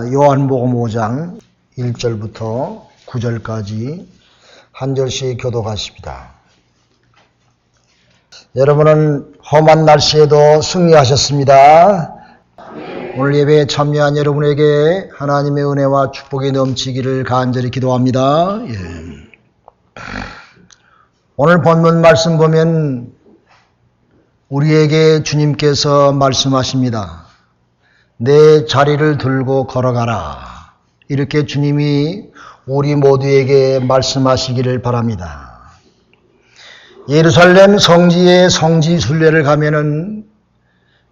요한복음 5장 1절부터 9절까지 한 절씩 교독하십니다. 여러분은 험한 날씨에도 승리하셨습니다. 오늘 예배에 참여한 여러분에게 하나님의 은혜와 축복이 넘치기를 간절히 기도합니다. 예. 오늘 본문 말씀 보면 우리에게 주님께서 말씀하십니다. 내 자리를 들고 걸어가라. 이렇게 주님이 우리 모두에게 말씀하시기를 바랍니다. 예루살렘 성지의 성지 순례를 가면은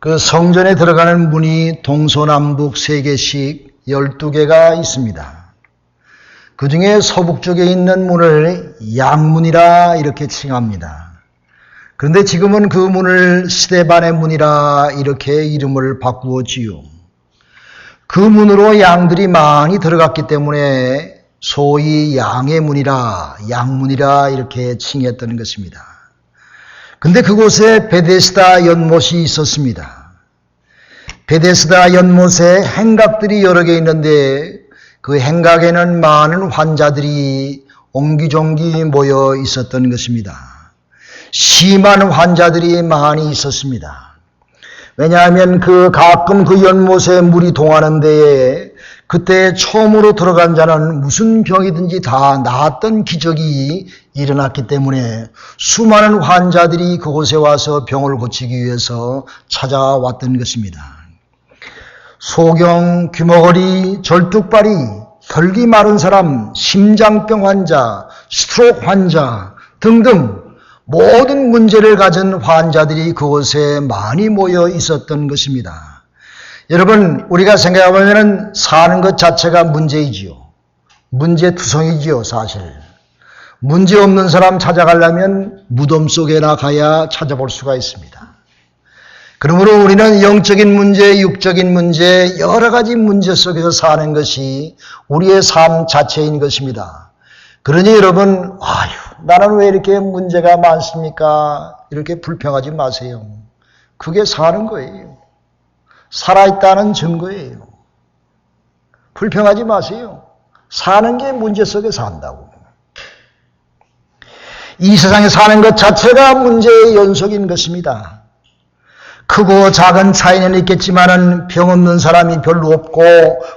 그 성전에 들어가는 문이 동서남북 세 개씩 12개가 있습니다. 그 중에 서북 쪽에 있는 문을 양문이라 이렇게 칭합니다. 그런데 지금은 그 문을 시대반의 문이라 이렇게 이름을 바꾸었지요. 그 문으로 양들이 많이 들어갔기 때문에 소위 양의 문이라 양문이라 이렇게 칭했던 것입니다. 근데 그곳에 베데스다 연못이 있었습니다. 베데스다 연못에 행각들이 여러 개 있는데 그 행각에는 많은 환자들이 옹기종기 모여 있었던 것입니다. 심한 환자들이 많이 있었습니다. 왜냐하면 그 가끔 그 연못에 물이 동하는 데에 그때 처음으로 들어간 자는 무슨 병이든지 다 나았던 기적이 일어났기 때문에 수많은 환자들이 그곳에 와서 병을 고치기 위해서 찾아왔던 것입니다. 소경, 귀머거리, 절뚝발이, 혈기 마른 사람, 심장병 환자, 스트로크 환자 등등 모든 문제를 가진 환자들이 그곳에 많이 모여 있었던 것입니다. 여러분, 우리가 생각해보면 사는 것 자체가 문제이지요. 문제투성이지요, 사실. 문제 없는 사람 찾아가려면 무덤 속에나 가야 찾아볼 수가 있습니다. 그러므로 우리는 영적인 문제, 육적인 문제, 여러 가지 문제 속에서 사는 것이 우리의 삶 자체인 것입니다. 그러니 여러분, 아유, 나는 왜 이렇게 문제가 많습니까? 이렇게 불평하지 마세요. 그게 사는 거예요. 살아있다는 증거예요. 불평하지 마세요. 사는 게 문제 속에 산다고. 이 세상에 사는 것 자체가 문제의 연속인 것입니다. 크고 작은 차이는 있겠지만은 병 없는 사람이 별로 없고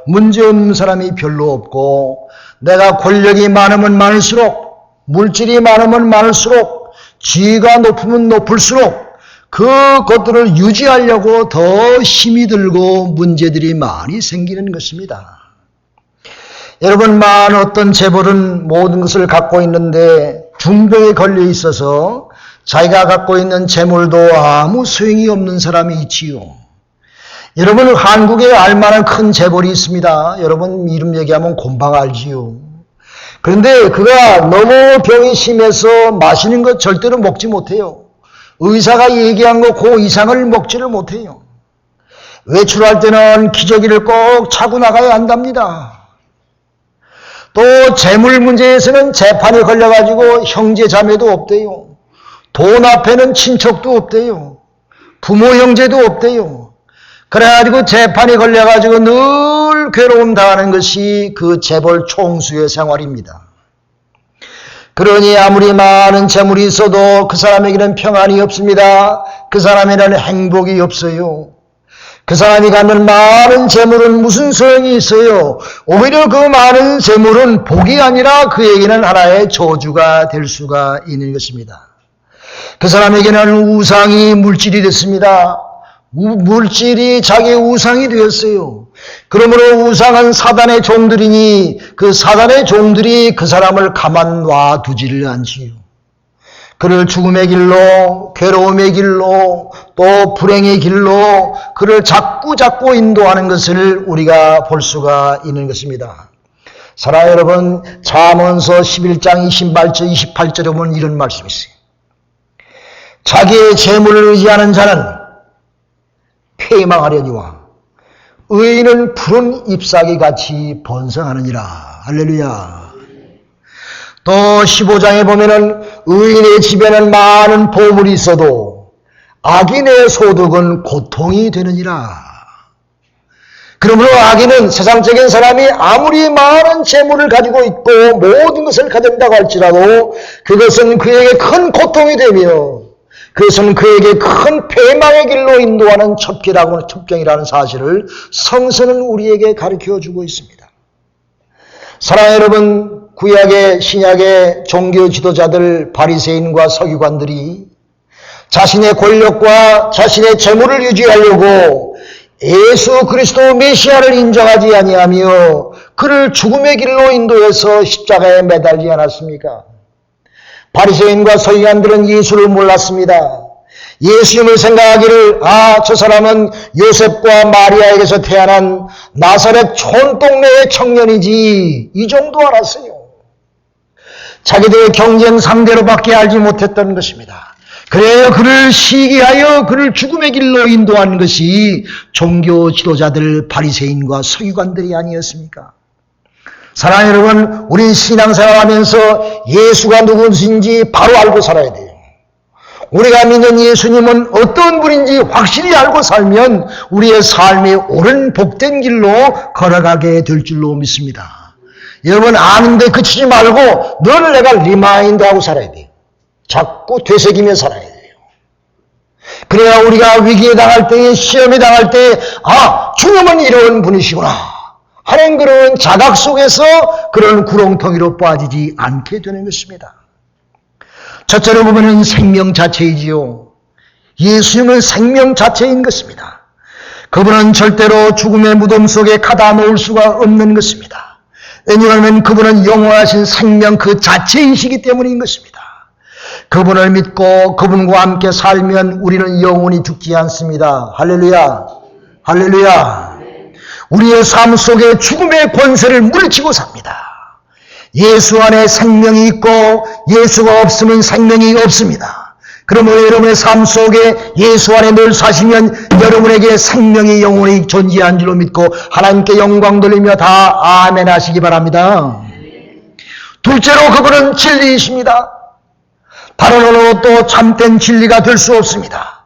문제 없는 사람이 별로 없고 내가 권력이 많으면 많을수록 물질이 많으면 많을수록 지위가 높으면 높을수록 그 것들을 유지하려고 더 힘이 들고 문제들이 많이 생기는 것입니다. 여러분, 만 어떤 재벌은 모든 것을 갖고 있는데 중병에 걸려 있어서 자기가 갖고 있는 재물도 아무 소용이 없는 사람이 있지요. 여러분, 한국에 알만한 큰 재벌이 있습니다. 여러분, 이름 얘기하면 곰방 알지요. 그런데 그가 너무 병이 심해서 마시는 것 절대로 먹지 못해요. 의사가 얘기한 거 그 이상을 먹지를 못해요. 외출할 때는 기저귀를 꼭 차고 나가야 한답니다. 또 재물 문제에서는 재판에 걸려가지고 형제 자매도 없대요. 돈 앞에는 친척도 없대요. 부모 형제도 없대요. 그래가지고 재판에 걸려가지고 늘 괴로움 당하는 것이 그 재벌 총수의 생활입니다. 그러니 아무리 많은 재물이 있어도 그 사람에게는 평안이 없습니다. 그 사람에게는 행복이 없어요. 그 사람이 갖는 많은 재물은 무슨 소용이 있어요? 오히려 그 많은 재물은 복이 아니라 그에게는 하나의 저주가 될 수가 있는 것입니다. 그 사람에게는 우상이 물질이 됐습니다. 물질이 자기 우상이 되었어요. 그러므로 우상은 사단의 종들이니 그 사단의 종들이 그 사람을 가만 놔 두지를 않지요. 그를 죽음의 길로, 괴로움의 길로, 또 불행의 길로 그를 자꾸 자꾸 인도하는 것을 우리가 볼 수가 있는 것입니다. 사랑 여러분, 잠언서 11장 28절, 28절에 보면 이런 말씀이 있어요. 자기의 재물을 의지하는 자는 폐망하려니와 의인은 푸른 잎사귀 같이 번성하느니라. 할렐루야. 또 15장에 보면은 의인의 집에는 많은 보물이 있어도 악인의 소득은 고통이 되느니라. 그러므로 악인은 세상적인 사람이 아무리 많은 재물을 가지고 있고 모든 것을 가진다고 할지라도 그것은 그에게 큰 고통이 되며 그것은 그에게 큰 패망의 길로 인도하는 첩기라고 첩경이라는 사실을 성서는 우리에게 가르쳐 주고 있습니다. 사랑하는 여러분, 구약의 신약의 종교 지도자들 바리새인과 서기관들이 자신의 권력과 자신의 재물을 유지하려고 예수 그리스도 메시아를 인정하지 아니하며 그를 죽음의 길로 인도해서 십자가에 매달지 않았습니까? 바리새인과 서기관들은 예수를 몰랐습니다. 예수님을 생각하기를 아 저 사람은 요셉과 마리아에게서 태어난 나사렛 촌동네의 청년이지 이 정도 알았어요. 자기들의 경쟁 상대로밖에 알지 못했던 것입니다. 그래요 그를 시기하여 그를 죽음의 길로 인도한 것이 종교 지도자들 바리새인과 서기관들이 아니었습니까? 사랑하는 여러분, 우린 신앙생활 하면서 예수가 누구인지 바로 알고 살아야 돼요. 우리가 믿는 예수님은 어떤 분인지 확실히 알고 살면 우리의 삶이 옳은 복된 길로 걸어가게 될 줄로 믿습니다. 여러분 아는데 그치지 말고 늘 내가 리마인드하고 살아야 돼요. 자꾸 되새기며 살아야 돼요. 그래야 우리가 위기에 당할 때, 시험에 당할 때, 아, 주님은 이런 분이시구나. 그런 자각 속에서 그런 구렁텅이로 빠지지 않게 되는 것입니다. 첫째로 보면은 생명 자체이지요. 예수님은 생명 자체인 것입니다. 그분은 절대로 죽음의 무덤 속에 가다 놓을 수가 없는 것입니다. 왜냐하면 그분은 영원하신 생명 그 자체이시기 때문인 것입니다. 그분을 믿고 그분과 함께 살면 우리는 영원히 죽지 않습니다. 할렐루야. 할렐루야. 우리의 삶 속에 죽음의 권세를 물리치고 삽니다. 예수 안에 생명이 있고 예수가 없으면 생명이 없습니다. 그러므로 여러분의 삶 속에 예수 안에 늘 사시면 여러분에게 생명이 영원히 존재한 줄로 믿고 하나님께 영광 돌리며 다 아멘 하시기 바랍니다. 둘째로 그분은 진리이십니다. 어느 또 참된 진리가 될 수 없습니다.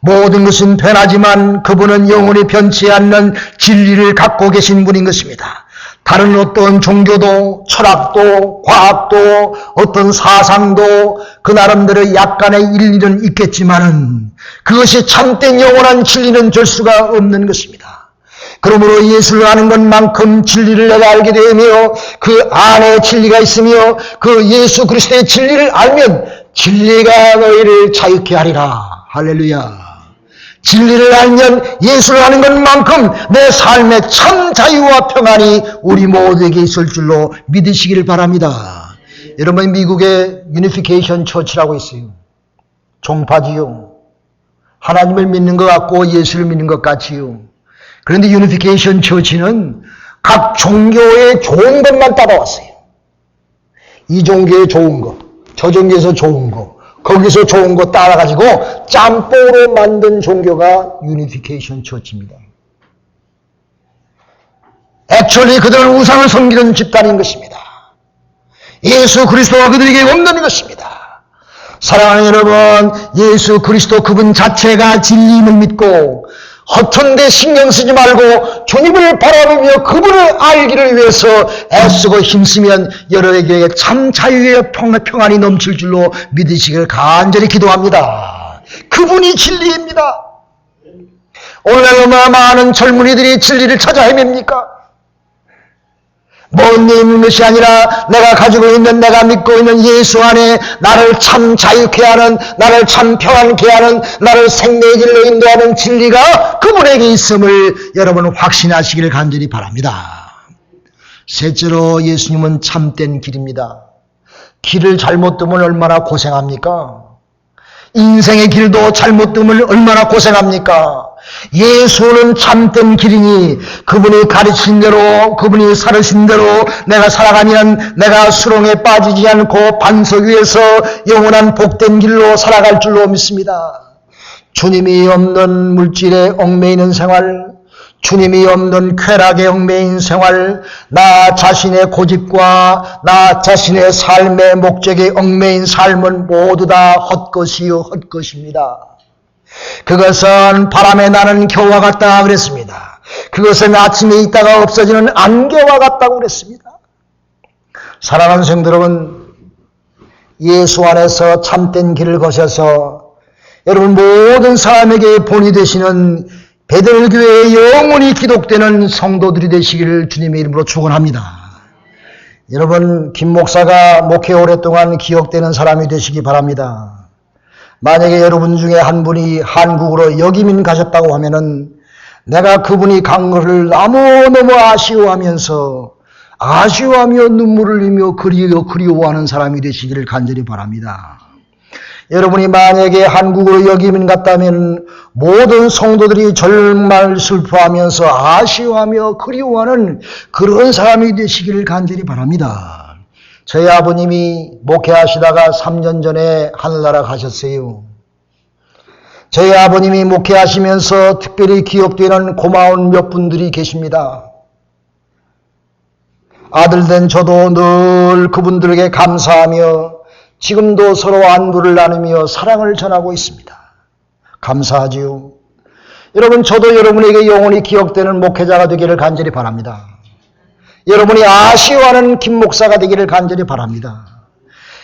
모든 것은 변하지만 그분은 영원히 변치 않는 진리를 갖고 계신 분인 것입니다. 다른 어떤 종교도 철학도 과학도 어떤 사상도 그 나름대로 약간의 일리는 있겠지만은 그것이 참된 영원한 진리는 될 수가 없는 것입니다. 그러므로 예수를 아는 것만큼 진리를 내가 알게 되며 그 안에 진리가 있으며 그 예수 그리스도의 진리를 알면 진리가 너희를 자유케 하리라. 할렐루야. 진리를 알면 예수를 아는 것만큼 내 삶의 참 자유와 평안이 우리 모두에게 있을 줄로 믿으시기를 바랍니다. 여러분 미국의 유니피케이션 처치라고 있어요. 종파지요. 하나님을 믿는 것 같고 예수를 믿는 것 같지요. 그런데 유니피케이션 처치는 각 종교의 좋은 것만 따라왔어요. 이 종교의 좋은 것, 저 종교에서 좋은 것, 거기서 좋은 거 따라가지고 짬뽕으로 만든 종교가 유니피케이션 처치입니다. 액츄얼리 그들은 우상을 섬기는 집단인 것입니다. 예수 그리스도가 그들에게 없는 것입니다. 사랑하는 여러분, 예수 그리스도 그분 자체가 진리임을 믿고 허튼 데 신경 쓰지 말고 주님을 바라보며 그분을 알기를 위해서 애쓰고 힘쓰면 여러에게 참 자유의 평안이 넘칠 줄로 믿으시길 간절히 기도합니다. 그분이 진리입니다. 오늘날 많은 젊은이들이 진리를 찾아 헤맵니까? 먼데 있는 것이 아니라 내가 가지고 있는 내가 믿고 있는 예수 안에 나를 참 자유케 하는 나를 참 평안케 하는 나를 생명의 길로 인도하는 진리가 그분에게 있음을 여러분 확신하시기를 간절히 바랍니다. 셋째로 예수님은 참된 길입니다. 길을 잘못 두면 얼마나 고생합니까? 인생의 길도 잘못 두면 얼마나 고생합니까? 예수는 참된 길이니 그분이 가르친 대로 그분이 살으신 대로 내가 살아가면 내가 수렁에 빠지지 않고 반석 위에서 영원한 복된 길로 살아갈 줄로 믿습니다. 주님이 없는 물질에 얽매이는 생활, 주님이 없는 쾌락의 얽매인 생활, 나 자신의 고집과 나 자신의 삶의 목적에 얽매인 삶은 모두 다 헛것이요 헛것입니다. 그것은 바람에 나는 겨와 같다 그랬습니다. 그것은 아침에 있다가 없어지는 안개와 같다고 그랬습니다. 사랑하는 성도 여러분, 예수 안에서 참된 길을 거셔서 여러분 모든 사람에게 본이 되시는 베들교회의 영원히 기독되는 성도들이 되시기를 주님의 이름으로 축원합니다. 여러분 김 목사가 목회 오랫동안 기억되는 사람이 되시기 바랍니다. 만약에 여러분 중에 한 분이 한국으로 여기민 가셨다고 하면은 내가 그분이 간 것을 너무너무 아쉬워하면서 아쉬워하며 눈물을 흘리며 그리워 그리워하는 사람이 되시기를 간절히 바랍니다. 여러분이 만약에 한국으로 여기민 갔다면 모든 성도들이 정말 슬퍼하면서 아쉬워하며 그리워하는 그런 사람이 되시기를 간절히 바랍니다. 저희 아버님이 목회하시다가 3년 전에 하늘나라 가셨어요. 저희 아버님이 목회하시면서 특별히 기억되는 고마운 몇 분들이 계십니다. 아들 된 저도 늘 그분들에게 감사하며 지금도 서로 안부를 나누며 사랑을 전하고 있습니다. 감사하지요. 여러분, 저도 여러분에게 영원히 기억되는 목회자가 되기를 간절히 바랍니다. 여러분이 아쉬워하는 김 목사가 되기를 간절히 바랍니다.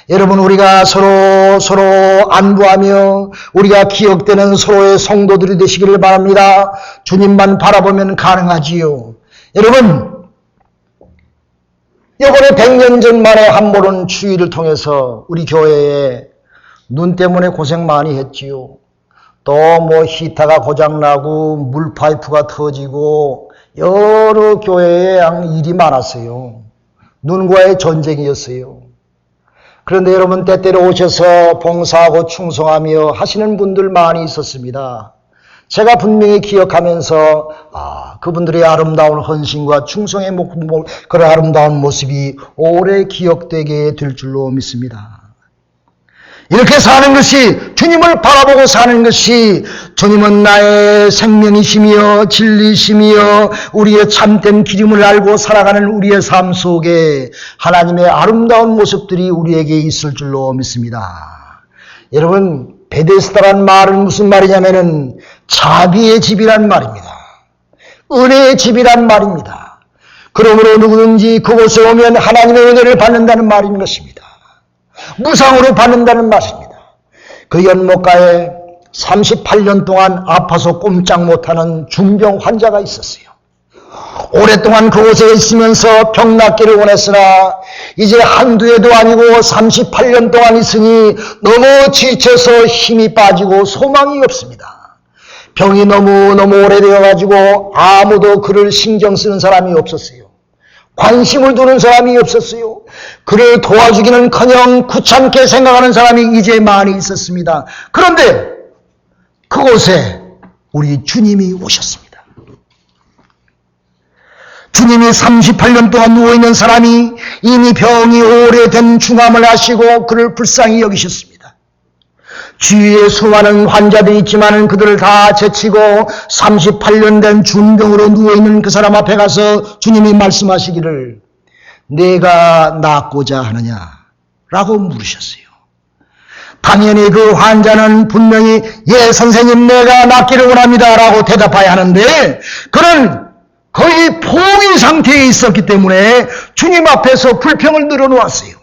여러분, 우리가 서로, 서로 안부하며 우리가 기억되는 서로의 성도들이 되시기를 바랍니다. 주님만 바라보면 가능하지요. 여러분, 이번에 100년 전 만에 한 번은 추위를 통해서 우리 교회에 눈 때문에 고생 많이 했지요. 또 뭐 히타가 고장나고 물 파이프가 터지고 여러 교회에 일이 많았어요. 눈과의 전쟁이었어요. 그런데 여러분 때때로 오셔서 봉사하고 충성하며 하시는 분들 많이 있었습니다. 제가 분명히 기억하면서 아 그분들의 아름다운 헌신과 충성의 목, 그런 아름다운 모습이 오래 기억되게 될 줄로 믿습니다. 이렇게 사는 것이 주님을 바라보고 사는 것이 주님은 나의 생명이시며 진리시며 우리의 참된 기름을 알고 살아가는 우리의 삶 속에 하나님의 아름다운 모습들이 우리에게 있을 줄로 믿습니다. 여러분 베데스다란 말은 무슨 말이냐면은 자비의 집이란 말입니다. 은혜의 집이란 말입니다. 그러므로 누구든지 그곳에 오면 하나님의 은혜를 받는다는 말인 것입니다. 무상으로 받는다는 말입니다. 그 연못가에 38년 동안 아파서 꼼짝 못하는 중병 환자가 있었어요. 오랫동안 그곳에 있으면서 병 낫기를 원했으나 이제 한두 해도 아니고 38년 동안 있으니 너무 지쳐서 힘이 빠지고 소망이 없습니다. 병이 너무너무 오래되어 가지고 아무도 그를 신경 쓰는 사람이 없었어요. 관심을 두는 사람이 없었어요. 그를 도와주기는 커녕 구찮게 생각하는 사람이 이제 많이 있었습니다. 그런데 그곳에 우리 주님이 오셨습니다. 주님이 38년 동안 누워있는 사람이 이미 병이 오래된 중암을 하시고 그를 불쌍히 여기셨습니다. 주위에 수많은 환자들이 있지만 그들을 다 제치고 38년 된 중병으로 누워있는 그 사람 앞에 가서 주님이 말씀하시기를 내가 낫고자 하느냐 라고 물으셨어요. 당연히 그 환자는 분명히 예 선생님 내가 낫기를 원합니다 라고 대답해야 하는데 그는 거의 포기 상태에 있었기 때문에 주님 앞에서 불평을 늘어놓았어요.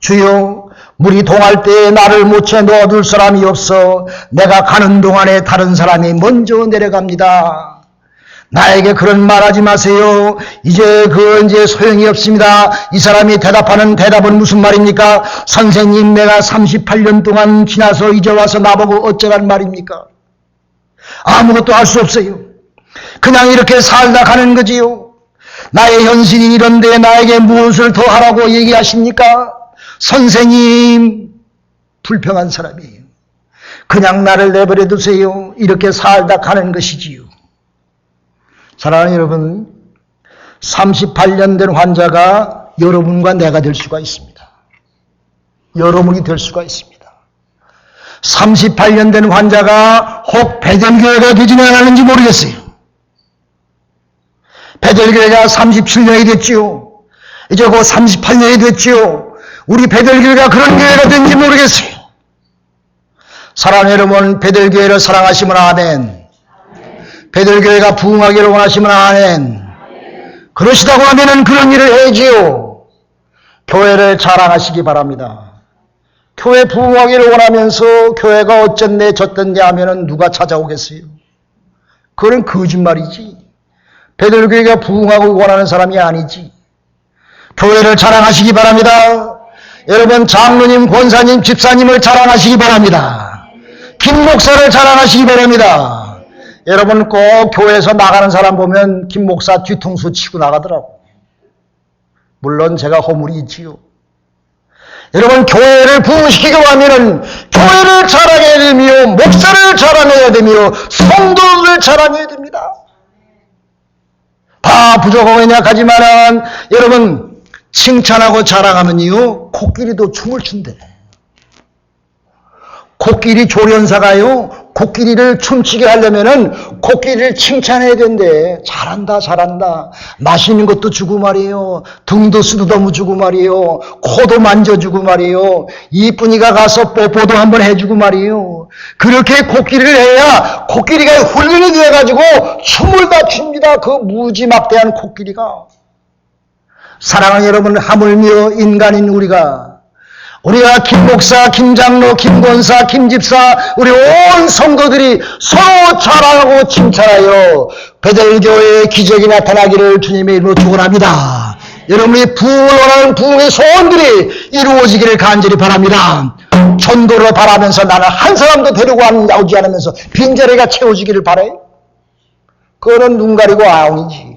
주여 물이 동할 때에 나를 못채 넣어둘 사람이 없어 내가 가는 동안에 다른 사람이 먼저 내려갑니다. 나에게 그런 말 하지 마세요. 이제 그 이제 소용이 없습니다. 이 사람이 대답하는 대답은 무슨 말입니까? 선생님 내가 38년 동안 지나서 이제 와서 나보고 어쩌란 말입니까? 아무것도 할 수 없어요. 그냥 이렇게 살다 가는 거지요. 나의 현실이 이런데 나에게 무엇을 더 하라고 얘기하십니까? 선생님, 불평한 사람이에요. 그냥 나를 내버려 두세요. 이렇게 살다 가는 것이지요. 사랑하는 여러분, 38년 된 환자가 여러분과 내가 될 수가 있습니다. 여러분이 될 수가 있습니다. 38년 된 환자가 혹 배전교회가 되지는 않았는지 모르겠어요. 배들교회가 37년이 됐지요. 이제 곧 38년이 됐지요. 우리 배들교회가 그런 교회가 된지 모르겠어요. 사랑하는 여러분, 배들교회를 사랑하시면 아멘. 베들교회가 부흥하기를 원하시면 아멘. 그러시다고 하면은 그런 일을 해야지요. 교회를 자랑하시기 바랍니다. 교회 부흥하기를 원하면서 교회가 어쨌네 저쨌네 하면은 누가 찾아오겠어요? 그건 거짓말이지. 베들교회가 부흥하고 원하는 사람이 아니지. 교회를 자랑하시기 바랍니다. 여러분 장로님, 권사님, 집사님을 자랑하시기 바랍니다. 김 목사를 자랑하시기 바랍니다. 여러분 꼭 교회에서 나가는 사람 보면 김 목사 뒤통수 치고 나가더라고. 물론 제가 허물이 있지요. 여러분 교회를 부흥시키고 하면은 교회를 자랑해야 되며 목사를 자랑해야 되며 성도를 자랑해야 됩니다. 다 부족하고 연약하지만은 여러분 칭찬하고 자랑하면요 코끼리도 춤을 춘대. 코끼리 조련사가요 코끼리를 춤추게 하려면은 코끼리를 칭찬해야 된대. 잘한다 잘한다. 맛있는 것도 주고 말이에요. 등도 쓰다듬어 주고 말이에요. 코도 만져주고 말이에요. 이쁜이가 가서 뽀뽀도 한번 해주고 말이에요. 그렇게 코끼리를 해야 코끼리가 훈련이 돼가지고 춤을 다 춥니다. 그 무지막대한 코끼리가. 사랑하는 여러분 하물며 인간인 우리가 우리가 김 목사, 김 장로, 김 권사, 김 집사, 우리 온 성도들이 서로 자랑하고 칭찬하여 베델교회의 기적이 나타나기를 주님의 이름으로 축원합니다. 여러분이 부흥을 원하는 부흥의 소원들이 이루어지기를 간절히 바랍니다. 전도를 바라면서 나는 한 사람도 데리고 나오지 않으면서 빈자리가 채워지기를 바라요. 그거는 눈 가리고 아웅이지.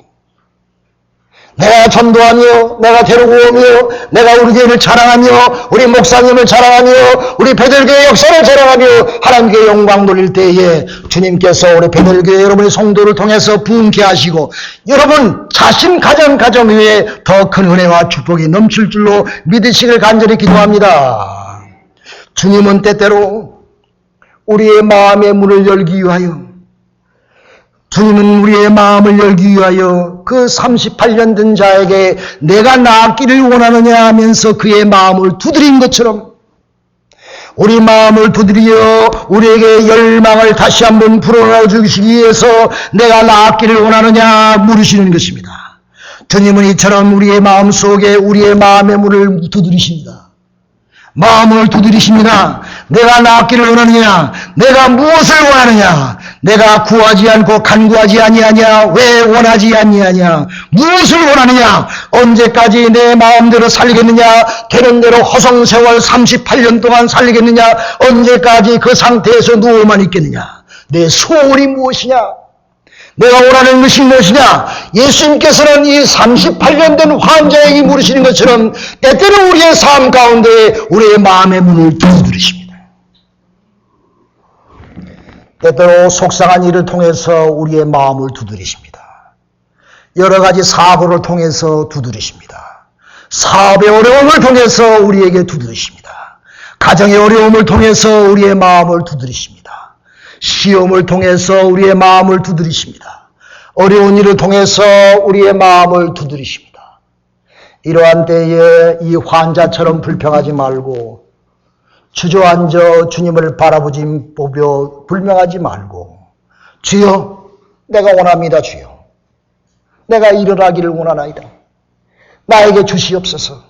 내가 전도하며 내가 데리고 오며 내가 우리 교회를 자랑하며 우리 목사님을 자랑하며 우리 베들교회 역사를 자랑하며 하나님께 영광 돌릴 때에 주님께서 우리 베들교회 여러분의 성도를 통해서 부흥케 하시고 여러분 자신 가정 가정 위에 더 큰 은혜와 축복이 넘칠 줄로 믿으시길 간절히 기도합니다. 주님은 때때로 우리의 마음의 문을 열기 위하여 주님은 우리의 마음을 열기 위하여 그 38년 된 자에게 내가 낫기를 원하느냐 하면서 그의 마음을 두드린 것처럼 우리 마음을 두드려 우리에게 열망을 다시 한번 불어넣어 주시기 위해서 내가 낫기를 원하느냐 물으시는 것입니다. 주님은 이처럼 우리의 마음 속에 우리의 마음의 문을 두드리십니다. 마음을 두드리십니다. 내가 낫기를 원하느냐? 내가 무엇을 원하느냐? 내가 구하지 않고 간구하지 아니하냐? 왜 원하지 아니하냐? 무엇을 원하느냐? 언제까지 내 마음대로 살겠느냐? 되는 대로 허송세월 38년 동안 살겠느냐? 언제까지 그 상태에서 누워만 있겠느냐? 내 소원이 무엇이냐? 내가 원하는 것이 무엇이냐? 예수님께서는 이 38년 된 환자에게 물으시는 것처럼 때때로 우리의 삶 가운데 우리의 마음의 문을 두드리십니다. 때때로 속상한 일을 통해서 우리의 마음을 두드리십니다. 여러 가지 사고를 통해서 두드리십니다. 사업의 어려움을 통해서 우리에게 두드리십니다. 가정의 어려움을 통해서 우리의 마음을 두드리십니다. 시험을 통해서 우리의 마음을 두드리십니다. 어려운 일을 통해서 우리의 마음을 두드리십니다. 이러한 때에 이 환자처럼 불평하지 말고 주저앉아 주님을 바라보지 보며 불명하지 말고 주여 내가 원합니다 주여. 내가 일어나기를 원하나이다. 나에게 주시옵소서.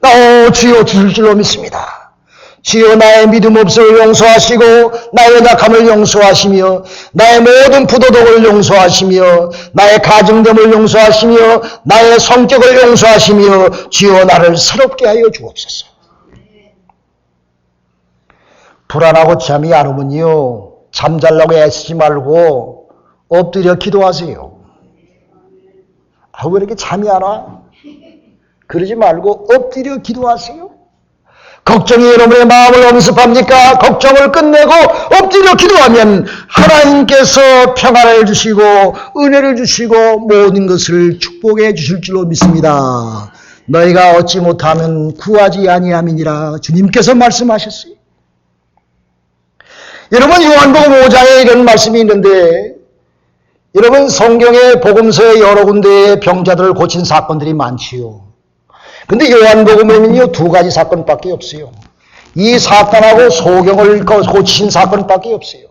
나 주여 주실 줄로 믿습니다. 주여 나의 믿음 없음을 용서하시고 나의 약함을 용서하시며 나의 모든 부도덕을 용서하시며 나의 가정됨을 용서하시며 나의 성격을 용서하시며 주여 나를 새롭게 하여 주옵소서 불안하고 잠이 안 오면요. 잠잘라고 애쓰지 말고 엎드려 기도하세요. 아, 왜 이렇게 잠이 안 와? 그러지 말고 엎드려 기도하세요. 걱정이 여러분의 마음을 엄습합니까? 걱정을 끝내고 엎드려 기도하면 하나님께서 평안을 주시고 은혜를 주시고 모든 것을 축복해 주실 줄로 믿습니다. 너희가 얻지 못하면 구하지 아니함이니라 주님께서 말씀하셨어요. 여러분 요한복음 5장에 이런 말씀이 있는데 여러분 성경의 복음서에 여러 군데에 병자들을 고친 사건들이 많지요. 근데 요한복음에는요 두 가지 사건밖에 없어요. 이 사건하고 소경을 고친 사건밖에 없어요.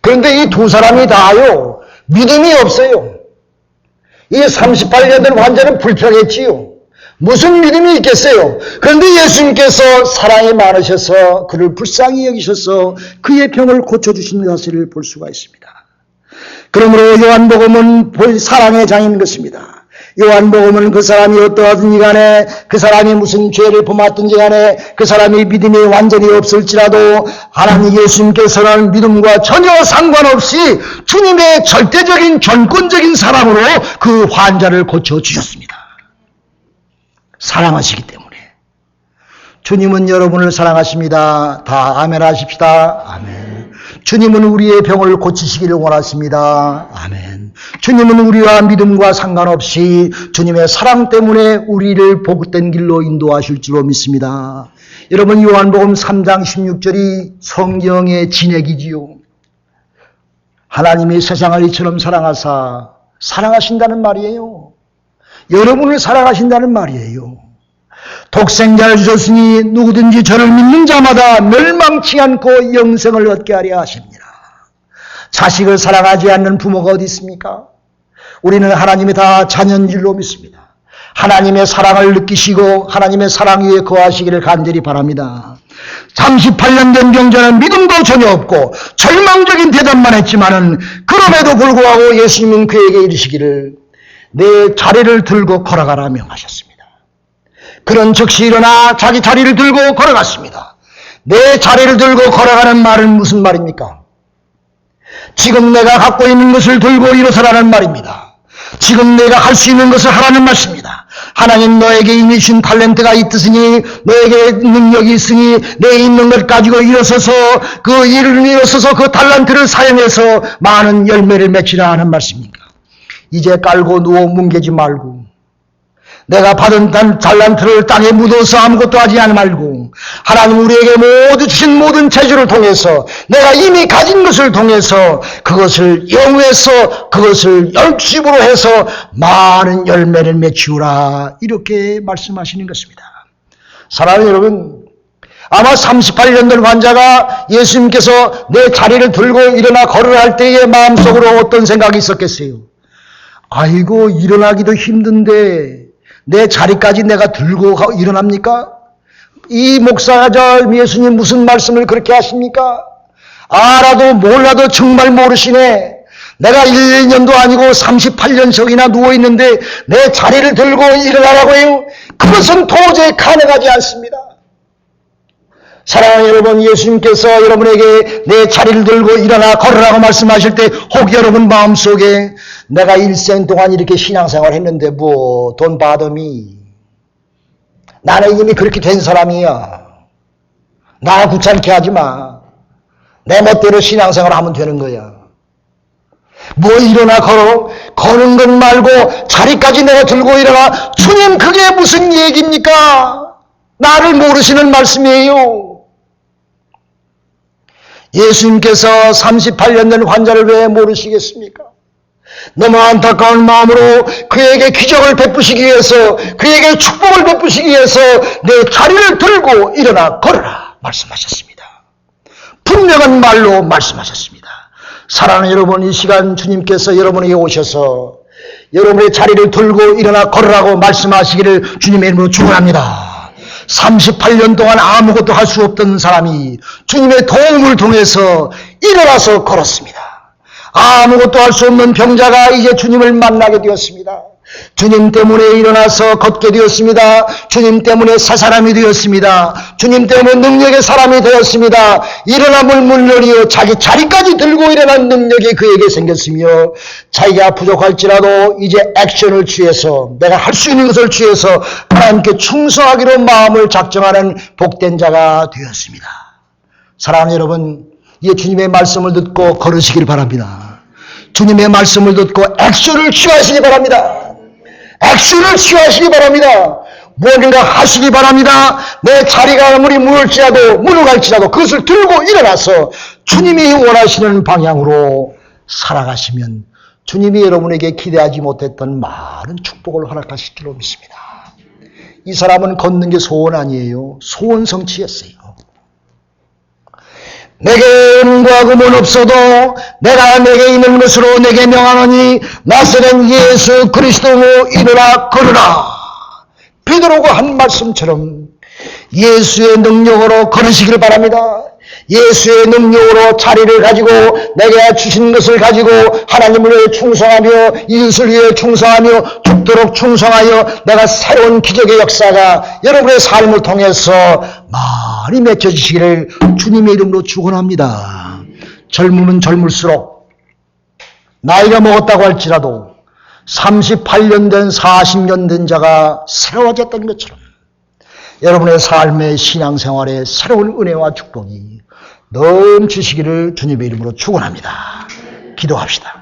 그런데 이 두 사람이 다요 믿음이 없어요. 이 38년 된 환자는 불평했지요. 무슨 믿음이 있겠어요? 그런데 예수님께서 사랑이 많으셔서 그를 불쌍히 여기셔서 그의 병을 고쳐주신 사실을 볼 수가 있습니다. 그러므로 요한복음은 본 사랑의 장인 것입니다. 요한복음은 그 사람이 어떠하든지 간에 그 사람이 무슨 죄를 범했든지 간에 그 사람이 믿음이 완전히 없을지라도 하나님 예수님께서는 믿음과 전혀 상관없이 주님의 절대적인 전권적인 사랑으로 그 환자를 고쳐주셨습니다. 사랑하시기 때문에. 주님은 여러분을 사랑하십니다. 다 아멘 하십시다. 아멘. 주님은 우리의 병을 고치시기를 원하십니다. 아멘. 주님은 우리와 믿음과 상관없이 주님의 사랑 때문에 우리를 복된 길로 인도하실 줄로 믿습니다. 여러분 요한복음 3장 16절이 성경의 진액이지요. 하나님이 세상을 이처럼 사랑하사 사랑하신다는 말이에요. 여러분을 사랑하신다는 말이에요. 독생자를 주셨으니 누구든지 저를 믿는 자마다 멸망치 않고 영생을 얻게 하려 하십니다. 자식을 사랑하지 않는 부모가 어디 있습니까? 우리는 하나님이 다 자녀인 줄로 믿습니다. 하나님의 사랑을 느끼시고 하나님의 사랑 위에 거하시기를 간절히 바랍니다. 38년 된 병자는 믿음도 전혀 없고 절망적인 대답만 했지만은 그럼에도 불구하고 예수님은 그에게 이르시기를 내 자리를 들고 걸어가라 명하셨습니다. 그런 즉시 일어나 자기 자리를 들고 걸어갔습니다. 내 자리를 들고 걸어가는 말은 무슨 말입니까? 지금 내가 갖고 있는 것을 들고 일어서라는 말입니다. 지금 내가 할 수 있는 것을 하라는 말씀입니다. 하나님 너에게 이미 준 탤런트가 있으니 너에게 능력이 있으니 내 있는 것 가지고 일어서서 그 일을 일어서서 그 탤런트를 사용해서 많은 열매를 맺히라 하는 말씀입니다. 이제 깔고 누워 뭉개지 말고 내가 받은 단 달란트를 땅에 묻어서 아무것도 하지 않 말고 하나님 우리에게 모두 주신 모든 재주를 통해서 내가 이미 가진 것을 통해서 그것을 영위해서 그것을 열심으로 해서 많은 열매를 맺히우라 이렇게 말씀하시는 것입니다. 사랑하는 여러분 아마 38년 된 환자가 예수님께서 내 자리를 들고 일어나 할 때의 마음속으로 어떤 생각이 있었겠어요? 아이고 일어나기도 힘든데 내 자리까지 내가 들고 가- 일어납니까? 이 목사가 저 예수님 무슨 말씀을 그렇게 하십니까? 알아도 몰라도 정말 모르시네. 내가 1, 년도 아니고 38년석이나 누워있는데 내 자리를 들고 일어나라고 해요? 그것은 도저히 가능하지 않습니다. 사랑하는 여러분, 예수님께서 여러분에게 내 자리를 들고 일어나 걸으라고 말씀하실 때 혹 여러분 마음속에 내가 일생 동안 이렇게 신앙생활 했는데 뭐 돈 받음이 나는 이미 그렇게 된 사람이야. 나 귀찮게 하지 마. 내 멋대로 신앙생활 하면 되는 거야. 뭐 일어나 걸어? 거는 것 말고 자리까지 내가 들고 일어나. 주님 그게 무슨 얘기입니까? 나를 모르시는 말씀이에요. 예수님께서 38년 된 환자를 왜 모르시겠습니까? 너무 안타까운 마음으로 그에게 기적을 베푸시기 위해서 그에게 축복을 베푸시기 위해서 내 자리를 들고 일어나 걸어라 말씀하셨습니다. 분명한 말로 말씀하셨습니다. 사랑하는 여러분 이 시간 주님께서 여러분에게 오셔서 여러분의 자리를 들고 일어나 걸으라고 말씀하시기를 주님의 이름으로 축원합니다. 38년 동안 아무것도 할 수 없던 사람이 주님의 도움을 통해서 일어나서 걸었습니다. 아무것도 할 수 없는 병자가 이제 주님을 만나게 되었습니다. 주님 때문에 일어나서 걷게 되었습니다. 주님 때문에 새 사람이 되었습니다. 주님 때문에 능력의 사람이 되었습니다. 일어남을 물론이요 자기 자리까지 들고 일어난 능력이 그에게 생겼으며 자기가 부족할지라도 이제 액션을 취해서 내가 할 수 있는 것을 취해서 하나님께 충성하기로 마음을 작정하는 복된 자가 되었습니다. 사랑하는 여러분, 이 주님의 말씀을 듣고 걸으시길 바랍니다. 주님의 말씀을 듣고 액션을 취하시기 바랍니다. 액션을 취하시기 바랍니다. 무언가 하시기 바랍니다. 내 자리가 아무리 무너질지라도 무너갈지라도 그것을 들고 일어나서 주님이 원하시는 방향으로 살아가시면 주님이 여러분에게 기대하지 못했던 많은 축복을 허락하실 줄로 믿습니다. 이 사람은 걷는 게 소원 아니에요. 소원 성취했어요. 내게 은과 금은 없어도 내가 내게 있는 것으로 내게 명하노니 나서는 예수 그리스도로 이르라 걸으라. 베드로가 한 말씀처럼 예수의 능력으로 걸으시길 바랍니다. 예수의 능력으로 자리를 가지고 내게 주신 것을 가지고 하나님을 위해 충성하며 이웃을 위해 충성하며 죽도록 충성하여 내가 새로운 기적의 역사가 여러분의 삶을 통해서 많이 맺혀지시기를 주님의 이름으로 축원합니다. 젊으면 젊을수록 나이가 먹었다고 할지라도 38년 된 40년 된 자가 새로워졌던 것처럼 여러분의 삶의 신앙생활에 새로운 은혜와 축복이 넘치시기를 주님의 이름으로 축원합니다. 기도합시다.